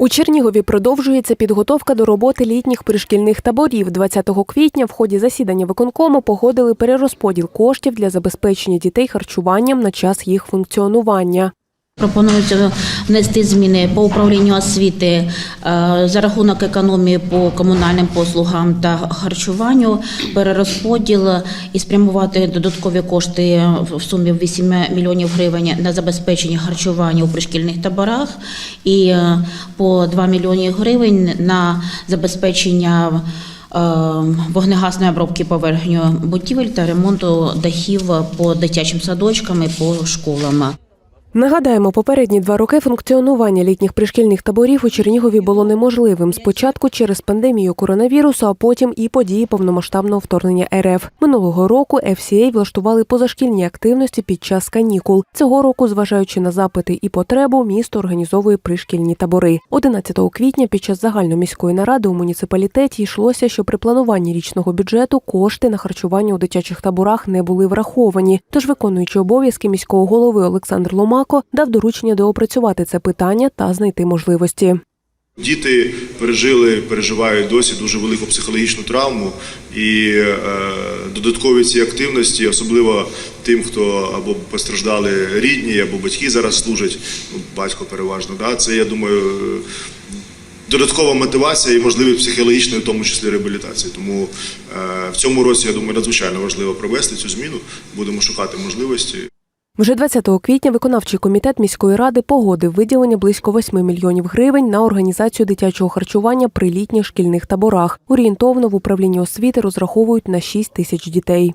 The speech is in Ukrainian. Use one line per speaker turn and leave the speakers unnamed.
У Чернігові продовжується підготовка до роботи літніх пришкільних таборів. 20 квітня в ході засідання виконкому погодили перерозподіл коштів для забезпечення дітей харчуванням на час їх функціонування.
Пропонується внести зміни по управлінню освіти е, за рахунок економії по комунальним послугам та харчуванню, перерозподіл і спрямувати додаткові кошти в сумі 8 мільйонів гривень на забезпечення харчування у пришкільних таборах і е, по 2 мільйони гривень на забезпечення е, вогнегасної обробки поверхню будівель та ремонту дахів по дитячим садочкам і по школам.
Нагадаємо, попередні два роки функціонування літніх пришкільних таборів у Чернігові було неможливим. Спочатку через пандемію коронавірусу, а потім і події повномасштабного вторгнення РФ. Минулого року FCA влаштували позашкільні активності під час канікул. Цього року, зважаючи на запити і потребу, місто організовує пришкільні табори. 11 квітня під час загальноміської наради у муніципалітеті йшлося, що при плануванні річного бюджету кошти на харчування у дитячих таборах не були враховані. Тож, виконуючи обов'язки міського голови Олександр Ломако дав доручення доопрацювати це питання та знайти можливості.
Діти пережили, переживають досі дуже велику психологічну травму, і е, додаткові ці активності, особливо тим, хто або постраждали рідні, або батьки зараз служать, ну, батько переважно. Да, це я думаю. Додаткова мотивація і можливість психологічної, в тому числі реабілітації. Тому е, в цьому році я думаю надзвичайно важливо провести цю зміну. Будемо шукати можливості.
Вже 20 квітня виконавчий комітет міської ради погодив виділення близько 8 мільйонів гривень на організацію дитячого харчування при літніх шкільних таборах. Орієнтовно в управлінні освіти розраховують на 6 тисяч дітей.